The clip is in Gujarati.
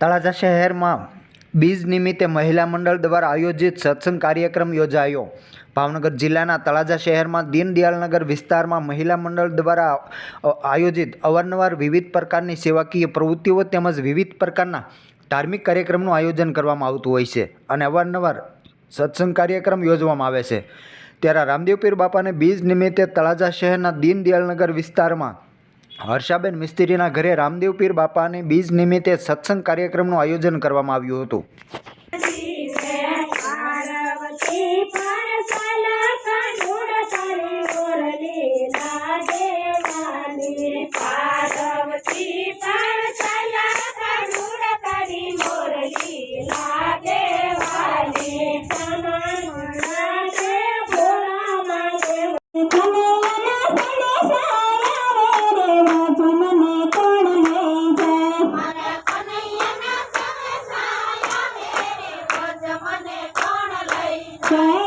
તળાજા શહેરમાં બીજ નિમિત્તે મહિલા મંડળ દ્વારા આયોજિત સત્સંગ કાર્યક્રમ યોજાયો. ભાવનગર જિલ્લાના તળાજા શહેરમાં દીનદયાળનગર વિસ્તારમાં મહિલા મંડળ દ્વારા આયોજિત અવારનવાર વિવિધ પ્રકારની સેવાકીય પ્રવૃત્તિઓ તેમજ વિવિધ પ્રકારના ધાર્મિક કાર્યક્રમનું આયોજન કરવામાં આવતું હોય છે અને અવારનવાર સત્સંગ કાર્યક્રમ યોજવામાં આવે છે. ત્યારે રામદેવપીર બાપાને બીજ નિમિત્તે તળાજા શહેરના દીનદયાળનગર વિસ્તારમાં હર્ષાબેન મિસ્ત્રીના ઘરે રામદેવ પીર બાપાને બીજ નિમિત્તે સત્સંગ કાર્યક્રમનું આયોજન કરવામાં આવ્યું હતું. પાર્વતી પરસલા Bye.